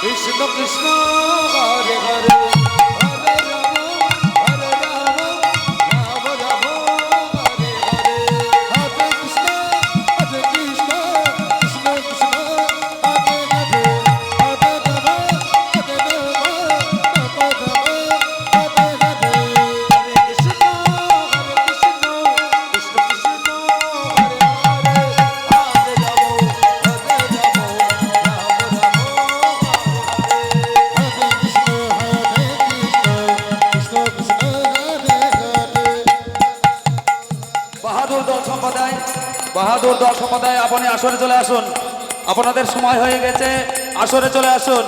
কৃষ্ণ কৃষ্ণ হরে হরে। বাহাদুর দল সম্প্রদায়, বাহাদুর দল সম্প্রদায়, আপনি আসরে চলে আসুন। আপনাদের সময় হয়ে গেছে, আসরে চলে আসুন।